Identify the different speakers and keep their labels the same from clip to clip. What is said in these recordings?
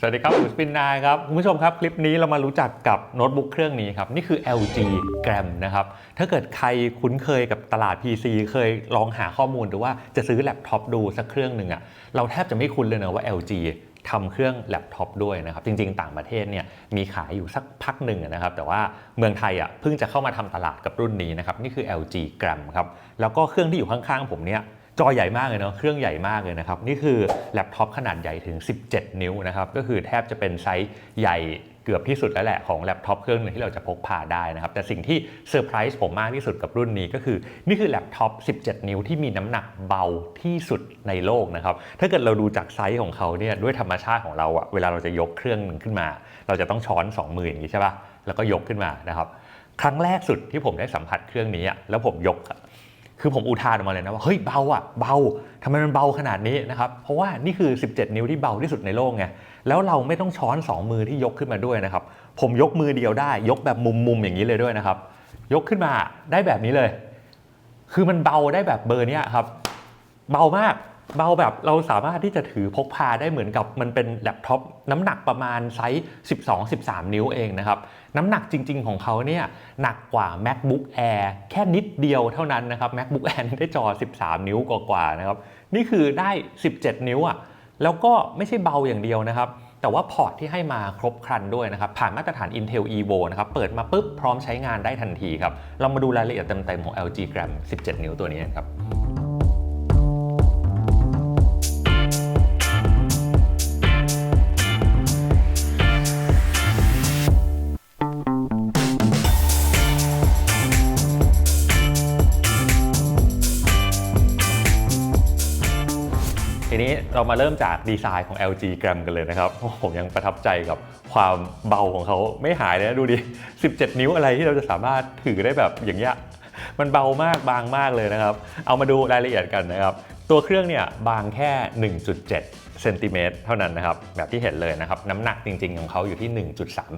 Speaker 1: สวัสดีครับผมสปินนายครับ คุณผู้ชมครับ คลิปนี้เรามารู้จักกับโน้ตบุ๊กเครื่องนี้ครับ นี่คือ LG Gram นะครับ ถ้าเกิดใครคุ้นเคยกับตลาด PC เคยลองหาข้อมูลหรือว่าจะซื้อแล็ปท็อปดูสักเครื่องหนึ่งอะเราแทบจะไม่คุ้นเลยนะว่า LG ทำเครื่องแล็ปท็อปด้วยนะครับ จริง ๆ ต่างประเทศเนี่ยมีขายอยู่สักพักหนึ่งนะครับ แต่ว่าเมืองไทยอะเพิ่งจะเข้ามาทำตลาดกับรุ่นนี้นะครับ นี่คือ LG Gram ครับ แล้วก็เครื่องที่อยู่ข้างๆผมเนี่ย จอใหญ่มากเลยเนาะเครื่องใหญ่มากเลยนะครับ นี่คือแล็ปท็อปขนาดใหญ่ถึง 17 นิ้วนะครับ ก็คือแทบจะเป็นไซส์ใหญ่เกือบที่สุดแล้วแหละของแล็ปท็อปเครื่องหนึงที่เราจะพกพาได้นะครับ แต่สิ่งที่เซอร์ไพรส์ผมมากที่สุดกับรุ่นนี้ก็คือ นี่คือแล็ปท็อป 17 นิ้วที่มีน้ำหนักเบาที่สุดในโลกนะครับ ถ้าเกิดเราดูจากไซส์ของเขาเนี่ยด้วยธรรมชาติของเราอะเวลาเราจะยกเครื่องหนึ่งขึ้นมา เราจะต้องช้อนสองมืออย่างนี้ใช่ปะแล้วก็ยกขึ้นมานะครับครั้งแรกสุดที่ผมได้สัมผัสเครื่องนี้อะแล้วผมยก คือผมอุทานออกมาเลยนะว่าเฮ้ยเบาอะเบาทำไมมันเบาขนาดนี้นะครับเพราะว่านี่คือ 17 นิ้วที่เบาที่สุดในโลกไงแล้วเราไม่ต้องช้อน 2 มือที่ยกขึ้นมาด้วยนะครับผมยกมือเดียวได้ ยกแบบมุมมุมอย่างนี้เลยด้วยนะครับ ยกขึ้นมาได้แบบนี้เลย คือมันเบาได้แบบเบอร์เนี้ยครับ เบามาก เบาแบบเราสามารถที่จะถือพกพาได้เหมือนกับมันเป็นแล็ปท็อปน้ำหนักประมาณไซส์ 12-13 นิ้วเองนะครับน้ำหนักจริง ๆ ของเขาเนี่ยหนักกว่า MacBook Air แค่นิดเดียวเท่านั้นนะครับ MacBook Air ได้จอ 13 นิ้วกว่าๆนะครับนี่คือได้ 17 นิ้วอะ่ะแล้วก็ไม่ใช่เบาอย่างเดียวนะครับแต่ว่าพอร์ตที่ให้มาครบครันด้วยนะครับ ผ่านมาตรฐาน Intel Evo นะครับ เปิดมาปุ๊บ พร้อมใช้งานได้ทันทีครับ เรามาดูรายละเอียดเต็มๆของ LG Gram 17 นิ้วตัวนี้นครับ นี้เรามาเริ่มจากดีไซน์ของ LG Gram กันเลยนะครับโอ้ผมยังประทับใจกับความเบาของเขาไม่หายเลยนะดูดิ 17 นิ้วอะไรที่เราจะสามารถถือได้แบบอย่างเงี้ยมันเบามากบางมากเลยนะครับ เอามาดูรายละเอียดกันนะครับ ตัวเครื่องเนี่ยบางแค่ 1.7 เซนติเมตรเท่านั้นนะครับแบบที่เห็นเลยนะครับน้ำหนักจริง ๆ ของเขาอยู่ที่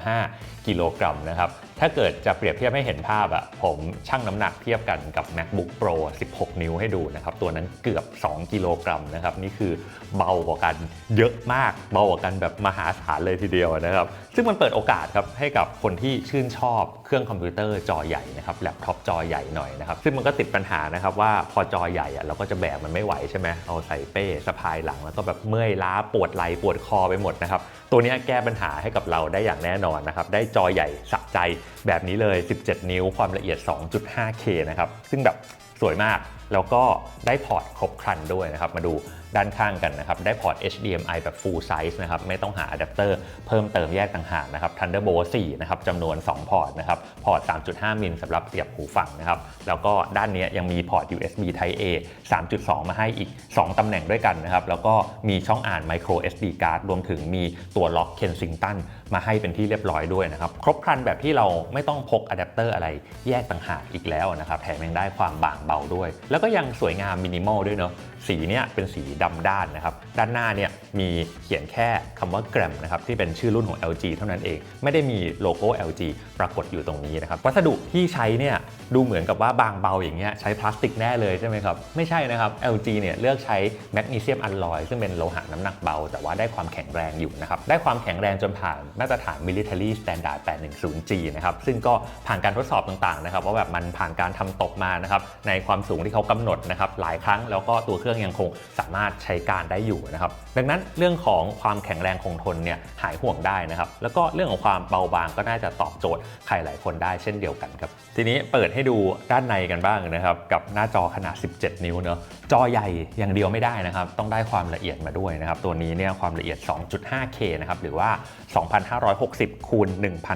Speaker 1: 1.35 กิโลกรัมนะครับถ้าเกิดจะเปรียบเทียบให้เห็นภาพอะผมชั่งน้ำหนักเทียบกันกับ MacBook Pro 16 นิ้วให้ดูนะครับตัวนั้นเกือบ 2 กิโลกรัมนะครับนี่คือเบากว่ากันเยอะมากเบากว่ากันแบบมหาศาลเลยทีเดียวนะครับซึ่งมันเปิดโอกาสครับให้กับคนที่ชื่นชอบเครื่องคอมพิวเตอร์จอใหญ่นะครับแล็ปท็อปจอใหญ่หน่อยนะครับซึ่งมันก็ติดปัญหานะครับว่าพอจอใหญ่อะเราก็จะแบกมันไม่ไหวใช่ไหมเอาใส่เป้สะพายหลังแล้วก็แบบเมื่อยล้าปวดไหล่ปวดคอไปหมดนะครับตัวนี้แก้ปัญหาให้กับเราได้อย่างแน่นอนนะครับ ได้จอใหญ่สะใจแบบนี้เลย 17 นิ้วความละเอียด 2.5K นะครับ ซึ่งแบบสวยมาก แล้วก็ได้พอร์ตครบครันด้วยนะครับ มาดูด้านข้างกันนะครับ ได้พอร์ต HDMI แบบ full size นะครับ ไม่ต้องหาอะแดปเตอร์เพิ่มเติมแยกต่างหากนะครับ Thunderbolt 4 นะครับจำนวน 2 พอร์ตนะครับ พอร์ต 3.5 มิลสำหรับเสียบหูฟังนะครับ แล้วก็ด้านนี้ยังมีพอร์ต USB Type A 3.2 มาให้อีก 2 ตำแหน่งด้วยกันนะครับ แล้วก็มีช่องอ่าน micro SD card รวมถึงมีตัวล็อก Kensington มาให้เป็นที่เรียบร้อยด้วยนะครับครบครันแบบที่เราไม่ต้องพกอะแดปเตอร์อะไรแยกต่างหากอีกแล้วนะครับแถมยังได้ความบางเบาด้วย แล้วก็ยังสวยงามมินิมอลด้วยเนาะสีเนี่ยเป็นสีดำด้านนะครับด้านหน้าเนี่ยมีเขียนแค่คำว่า Gram นะครับที่เป็นชื่อรุ่นของ LG เท่านั้นเอง ไม่ได้มีโลโก้ LG ปรากฏอยู่ตรงนี้นะครับวัสดุที่ใช้เนี่ยดูเหมือนกับว่าบางเบาอย่างเงี้ยใช้พลาสติกแน่เลยใช่ไหมครับไม่ใช่นะครับ LG เนี่ยเลือกใช้แมกนีเซียมอ l ลอยซึ่งเป็นโลหะน้ำหนักเบา แต่ว่าได้ความแข็งแรงอยู่นะครับได้ความแข็งแรงจนผ่านมาตรฐาน Military Standard 810G นะครับซึ่งก็ผ่านการทดสอบต่างๆนะครับว่าแบบมันผ่านการทำตกมานะครับในความสูงที่เขากำหนดนะครับหลายครั้งแล้วก็ตัวเครื่องยังคงสามารถใช้การได้อยู่นะครับดังนั้นเรื่องของความแข็งแรงคงทนเนี่ยหายห่วงได้นะครับแล้วก็เรื่องของความเบาบางก็น่าจะตอบโจทย์ใครหลายคนได้เช่นเดียวกันครับทีนี้เปิดให้ดูด้านในกันบ้างนะครับกับหน้าจอขนาด 17 นิ้วเนอะจอใหญ่อย่างเดียวไม่ได้นะครับต้องได้ความละเอียดมาด้วยนะครับตัวนี้เนี่ยความละเอียด 2.5K นะครับหรือว่า2560 คูณ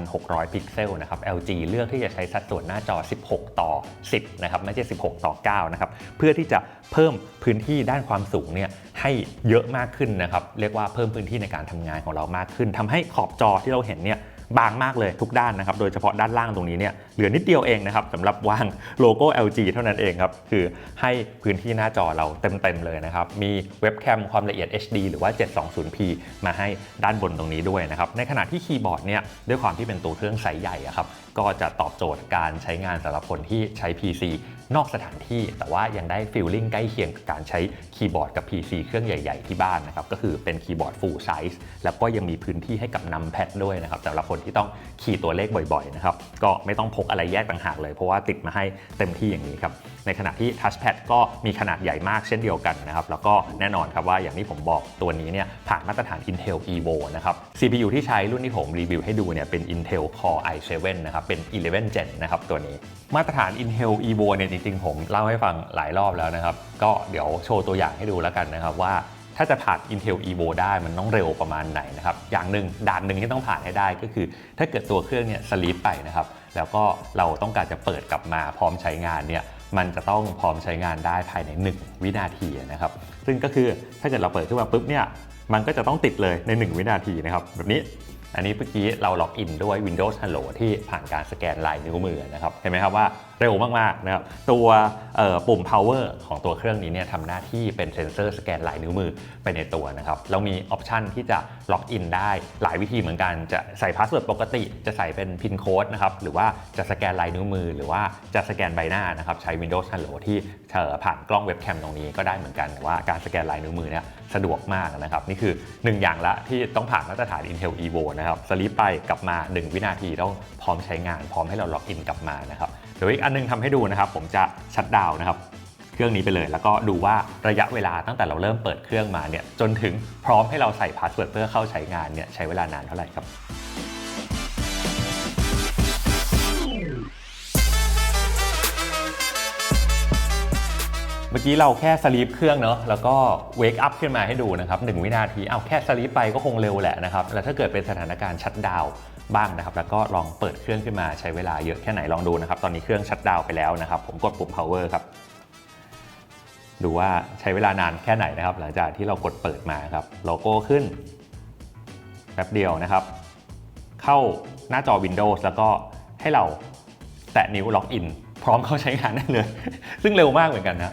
Speaker 1: 1600 พิกเซลนะครับ LG เลือกที่จะใช้สัดส่วนหน้าจอ 16 ต่อ 10 นะครับ ไม่ใช่ 16 ต่อ 9 นะครับ เพื่อที่จะเพิ่มพื้นที่ด้านความสูงเนี่ยให้เยอะมากขึ้นนะครับ เรียกว่าเพิ่มพื้นที่ในการทำงานของเรามากขึ้นทำให้ขอบจอที่เราเห็นเนี่ย บางมากเลยทุกด้านนะครับ โดยเฉพาะด้านล่างตรงนี้เนี่ยเหลือนิดเดียวเองนะครับสำหรับวางโลโก้ LG เท่านั้นเองครับ คือให้พื้นที่หน้าจอเราเต็มๆเลยนะครับ มีเว็บแคมความละเอียด HD หรือว่า 720p มาให้ด้านบนตรงนี้ด้วยนะครับ ในขณะที่คีย์บอร์ดเนี่ยด้วยความที่เป็นตัวเครื่องไซส์ใหญ่อะครับก็จะตอบโจทย์การใช้งานสำหรับคนที่ใช้ PC นอกสถานที่ แต่ว่ายังได้ฟีลลิ่งใกล้เคียงกับการใช้คีย์บอร์ดกับ PC เครื่องใหญ่ๆที่บ้านนะครับก็คือเป็นคีย์บอร์ด full size แล้วก็ยังมีพื้นที่ให้กับนำแพดด้วยนะครับสำหรับคนที่ต้องคีย์ตัวเลขบ่อยๆนะครับก็ไม่ต้องพกอะไรแยกต่างหากเลย เพราะว่าติดมาให้เต็มที่อย่างนี้ครับในขณะที่ touchpad ก็มีขนาดใหญ่มากเช่นเดียวกันนะครับแล้วก็แน่นอนครับว่าอย่างที่ผมบอกตัวนี้เนี่ยผ่านมาตรฐาน Intel Evo นะครับ CPU ที่ใช้รุ่นที่ผมรีวิวให้ดูเนี่ยเป็น Intel Core i7 นะครับเป็น 11 Gen นะครับตัวนี้ มาตรฐาน Intel Evo เนี่ยจริงๆผมเล่าให้ฟังหลายรอบแล้วนะครับก็เดี๋ยวโชว์ตัวอย่างให้ดูแล้วกันนะครับว่า ถ้าจะผ่าน Intel Evo ได้มันต้องเร็วประมาณไหนนะครับ อย่างหนึ่งด่านหนึ่งที่ต้องผ่านให้ได้ก็คือ ถ้าเกิดตัวเครื่องเนี่ยสลีปไปนะครับ แล้วก็เราต้องการจะเปิดกลับมาพร้อมใช้งานเนี่ยมันจะต้องพร้อมใช้งานได้ภายใน 1 วินาทีนะครับ ซึ่งก็คือถ้าเกิดเราเปิดขึ้นมาปุ๊บเนี่ยมันก็จะต้องติดเลยใน 1 วินาทีนะครับ แบบนี้อันนี้เมื่อกี้เราล็อกอินด้วย Windows Hello ที่ผ่านการสแกนลายนิ้วมือนะครับเห็นไหมครับว่าเร็วมากๆนะครับตัวปุ่ม power ของตัวเครื่องนี้เนี่ยทำหน้าที่เป็นเซ็นเซอร์สแกนลายนิ้วมือไปในตัวนะครับเรามีออปชันที่จะล็อกอินได้หลายวิธีเหมือนกัน จะใส่พาสเวิร์ดปกติ จะใส่เป็นพินโค้ดนะครับหรือว่าจะสแกนลายนิ้วมือ หรือว่าจะสแกนใบหน้านะครับใช้ Windows Hello ที่เอ่อผ่านกล้องเว็บแคมตรงนี้ก็ได้เหมือนกันแต่ว่าการสแกนลายนิ้วมือเนี่ยสะดวกมากนะครับนี่คือ 1 อย่างละที่ต้องผ่านมาตรฐาน Intel Evo นะครับสลีปไปกลับมา 1 วินาทีต้องพร้อมใช้งาน พร้อมให้เราล็อกอินกลับมานะครับ เดี๋ยวอีกอันนึงทำให้ดูนะครับ ผมจะชัดดาวนะครับ เครื่องนี้ไปเลย แล้วก็ดูว่าระยะเวลาตั้งแต่เราเริ่มเปิดเครื่องมาเนี่ยจนถึงพร้อมให้เราใส่พาสเวิร์ดเพื่อเข้าใช้งานเนี่ยใช้เวลานานเท่าไหร่ครับเมื่อกี้เราแค่สลีปเครื่องเนอะแล้วก็เวกอัพขึ้นมาให้ดูนะครับหนึ่งวินาทีเอาแค่สลีปไปก็คงเร็วแหละนะครับแล้วถ้าเกิดเป็นสถานการณ์ชัดดาว บ้างนะครับ แล้วก็ลองเปิดเครื่องขึ้นมาใช้เวลาเยอะแค่ไหนลองดูนะครับ ตอนนี้เครื่องชัดดาวไปแล้วนะครับ ผมกดปุ่ม power ครับ ดูว่าใช้เวลานานแค่ไหนนะครับ หลังจากที่เรากดเปิดมาครับโลโก้ขึ้นแป๊บเดียวนะครับ เข้าหน้าจอ Windows แล้วก็ให้เราแตะนิ้วล็อกอิน พร้อมเข้าใช้งานได้เลย ซึ่งเร็วมากเหมือนกันนะ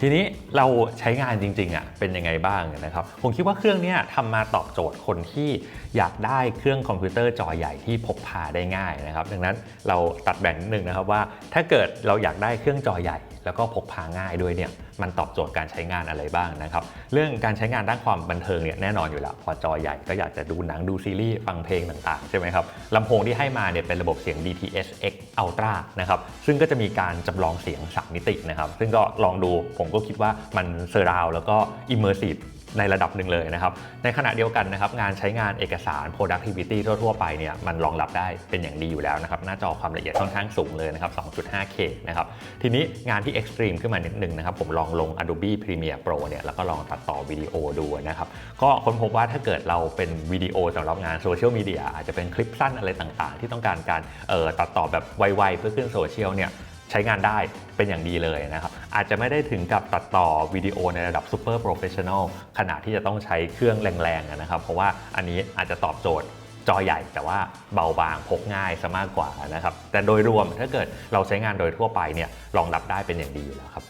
Speaker 1: ทีนี้เราใช้งานจริงๆอะเป็นยังไงบ้างนะครับ ผมคิดว่าเครื่องนี้ทำมาตอบโจทย์คนที่อยากได้เครื่องคอมพิวเตอร์จอใหญ่ที่พกพาได้ง่ายนะครับ ดังนั้นเราตัดแบ่งนิดนึงนะครับว่าถ้าเกิดเราอยากได้เครื่องจอใหญ่ แล้วก็พกพาง่ายด้วยเนี่ย มันตอบโจทย์การใช้งานอะไรบ้างนะครับ เรื่องการใช้งานด้านความบันเทิงเนี่ยแน่นอนอยู่แล้ว พอจอใหญ่ก็อยากจะดูหนังดูซีรีส์ฟังเพลงต่างๆ ใช่ไหมครับลำโพงที่ให้มาเนี่ยเป็นระบบเสียง DTS X Ultra นะครับซึ่งก็จะมีการจำลองเสียง 3 มิตินะครับ ซึ่งก็ลองดูผมก็คิดว่ามันเซอร์ราวแล้วก็อิมเมอร์ซีฟ ในระดับหนึ่งเลยนะครับ ในขณะเดียวกันนะครับงานใช้งานเอกสาร productivity ทั่วๆไปเนี่ยมันรองรับได้เป็นอย่างดีอยู่แล้วนะครับหน้าจอความละเอียดค่อนข้างสูงเลยนะครับ 2.5K นะครับทีนี้งานที่ extreme ขึ้นมานิดนึงนะครับผมลองลง Adobe Premiere Pro เนี่ยแล้วก็ลองตัดต่อวิดีโอดูนะครับก็ค้นพบว่าถ้าเกิดเราเป็นวิดีโอสำหรับงานโซเชียลมีเดียอาจจะเป็นคลิปสั้นอะไรต่างๆ ที่ต้องการการออตัดต่อแบบไวๆเพื่อขึ้นโซเชียลเนี่ย ใช้งานได้เป็นอย่างดีเลยนะครับ อาจจะไม่ได้ถึงกับตัดต่อวิดีโอในระดับซูเปอร์โปรเฟชชั่นอลขนาดที่จะต้องใช้เครื่องแรงๆนะครับ เพราะว่าอันนี้อาจจะตอบโจทย์จอใหญ่แต่ว่าเบาบางพกง่ายซะมากกว่านะครับ แต่โดยรวมถ้าเกิดเราใช้งานโดยทั่วไปเนี่ยรองรับได้เป็นอย่างดีอยู่แล้วครับ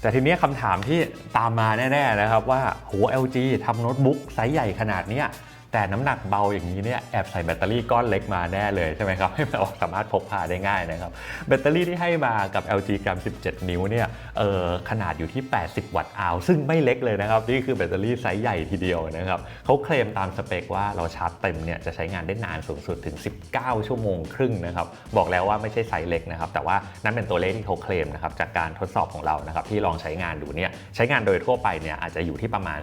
Speaker 1: แต่ทีนี้คำถามที่ตามมาแน่ ๆ นะครับว่าโห LG ทำโน้ตบุ๊กไซส์ใหญ่ขนาดเนี้ย แต่น้ำหนักเบาอย่างนี้เนี่ยแอบใส่แบตเตอรี่ก้อนเล็กมาแน่เลยใช่ไหมครับให้เราสามารถพกพาได้ง่ายนะครับ แบตเตอรี่ที่ให้มากับ LG Gram 17 นิ้วเนี่ยเออขนาดอยู่ที่ 80 วัตต์อาวซึ่งไม่เล็กเลยนะครับ นี่คือแบตเตอรี่ไซส์ใหญ่ทีเดียวนะครับเขาเคลมตามสเปคว่าเราชาร์จเต็มเนี่ยจะใช้งานได้นานสูงสุดถึง 19 ชั่วโมงครึ่งนะครับบอกแล้วว่าไม่ใช่ไซส์เล็กนะครับแต่ว่านั่นเป็นตัวเลขที่เขาเคลมนะครับจากการทดสอบของเรานะครับที่ลองใช้งานดูเนี่ยใช้งานโดยทั่วไปเนี่ยอาจจะอยู่ที่ประมาณ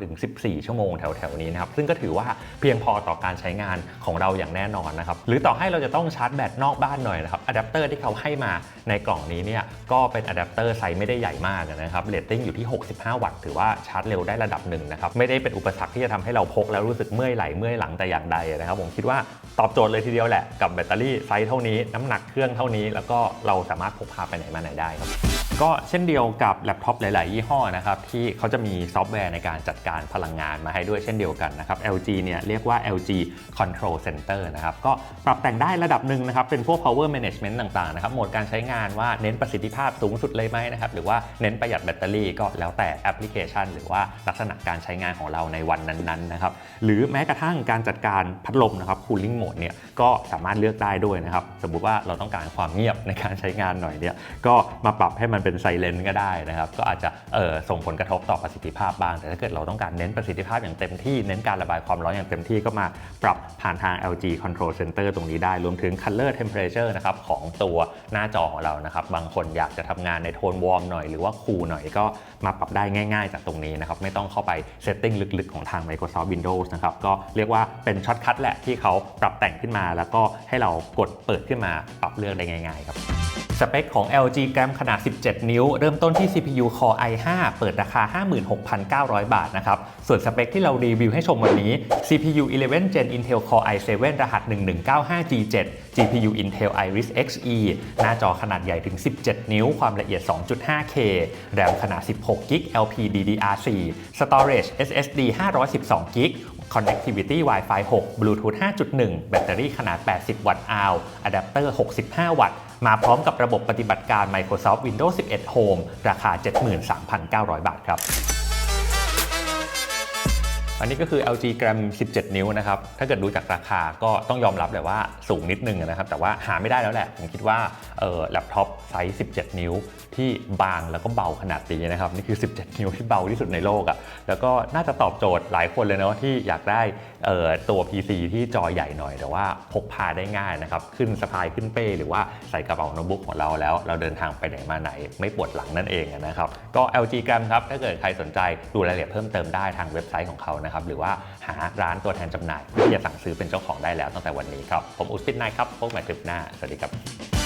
Speaker 1: 13-14 ชั่วโมงแถวๆนี้นะครับซึ่งก็ถือว่าเพียงพอต่อการใช้งานของเราอย่างแน่นอนนะครับหรือต่อให้เราจะต้องชาร์จแบตนอกบ้านหน่อยนะครับอะแดปเตอร์ที่เขาให้มาในกล่องนี้เนี่ยก็เป็นอะแดปเตอร์ไซส์ไม่ได้ใหญ่มากนะครับเรตติ้งอยู่ที่ 65 วัตต์ถือว่าชาร์จเร็วได้ระดับหนึ่งนะครับไม่ได้เป็นอุปสรรคที่จะทำให้เราพกแล้วรู้สึกเมื่อยไหลเมื่อยหลังแต่อย่างใดนะครับผมคิดว่าตอบโจทย์เลยทีเดียวแหละกับแบตเตอรี่ไซส์เท่านี้น้ำหนักเครื่องเท่านี้ แล้วก็เราสามารถพกพาไปไหนมาไหนได้ครับก็เช่นเดียวกับแล็ปท็อปหลาย ๆ ยี่ห้อนะครับที่เขาจะมีซอฟต์แวร์ในการจัดการพลังงานมาให้ด้วยเช่นเดียวกันนะครับ LG LG เนี่ยเรียกว่า LG Control Center นะครับ ก็ปรับแต่งได้ระดับหนึ่งนะครับ เป็นพวก power management ต่างๆ นะครับ โหมดการใช้งานว่าเน้นประสิทธิภาพสูงสุดเลยไหมนะครับ หรือว่าเน้นประหยัดแบตเตอรี่ก็แล้วแต่แอปพลิเคชัน หรือว่าลักษณะการใช้งานของเราในวันนั้นๆ นะครับ หรือแม้กระทั่งการจัดการพัดลมนะครับ cooling mode เนี่ย ก็สามารถเลือกได้ด้วยนะครับ สมมุติว่าเราต้องการความเงียบในการใช้งานหน่อยเนี่ย ก็มาปรับให้มันเป็นไซเลนก็ได้นะครับ ก็อาจจะส่งผลกระทบต่อประสิทธิภาพบ้าง แต่ถ้าเกิดเราต้องการเน้นประสิทธิภาพอย่างเต็มที่ เน้นการระบายความความร้อนอย่างเต็มที่ก็มาปรับผ่านทาง LG Control Center ตรงนี้ได้ รวมถึง Color Temperature นะครับของตัวหน้าจอของเรานะครับ บางคนอยากจะทำงานในโทนวอร์มหน่อยหรือว่าคูลหน่อยก็มาปรับได้ง่าย ๆ จากตรงนี้นะครับ ไม่ต้องเข้าไปเซตติ้งลึกๆ ของทาง Microsoft Windows นะครับก็เรียกว่าเป็นช็อตคัทแหละที่เขาปรับแต่งขึ้นมา แล้วก็ให้เรากดเปิดขึ้นมาปรับเลือกได้ง่าย ๆ ครับ สเปคของ LG Gram ขนาด 17 นิ้ว เริ่มต้นที่ CPU Core i5 เปิดราคา 56,900 บาทนะครับ ส่วนสเปคที่เรารีวิวให้ชมวันนี้ CPU 11 Gen Intel Core i7 รหัส 1195G7 GPU Intel Iris Xe หน้าจอขนาดใหญ่ถึง 17 นิ้ว ความละเอียด 2.5K แรมขนาด 16 GB LPDDR4 Storage SSD 512 GB Connectivity Wi-Fi 6 Bluetooth 5.1 แบตเตอรี่ขนาด 80 วัตต์อาวอะแดปเตอร์ 65 วัตต์ มาพร้อมกับระบบปฏิบัติการ Microsoft Windows 11 Home ราคา 73,900 บาทครับอันนี้ก็คือ LG Gram 17 นิ้วนะครับ ถ้าเกิดดูจากราคาก็ต้องยอมรับเลยว่าสูงนิดนึงนะครับ แต่ว่าหาไม่ได้แล้วแหละ ผมคิดว่าเออแล็ปท็อปไซส์ 17 นิ้ว ที่บางแล้วก็เบาขนาดนี้นะครับนี่คือ 17 นิ้วที่เบาที่สุดในโลกอะ่ะแล้วก็น่าจะตอบโจทย์หลายคนเลยเนาะที่อยากได้ตัว PC ที่จอใหญ่หน่อย แต่ว่าพกพาได้ง่ายนะครับขึ้นสะพายขึ้นเป้ หรือว่าใส่กระเป๋าโน้ตบุ๊กของเราแล้ว เราเดินทางไปไหนมาไหน ไม่ปวดหลังนั่นเองนะครับก็ LG Gram ครับถ้าเกิดใครสนใจดูรายละเอียดเพิ่มเติมได้ทางเว็บไซต์ของเขานะครับหรือว่าหาร้านตัวแทนจำหน่ายเพื่อที่จะสั่งซื้อเป็นเจ้าของได้แล้วตั้งแต่วันนี้ครับผมอุสปินนายครับพบกันใหม่คลิปหน้าสวัสดีครับ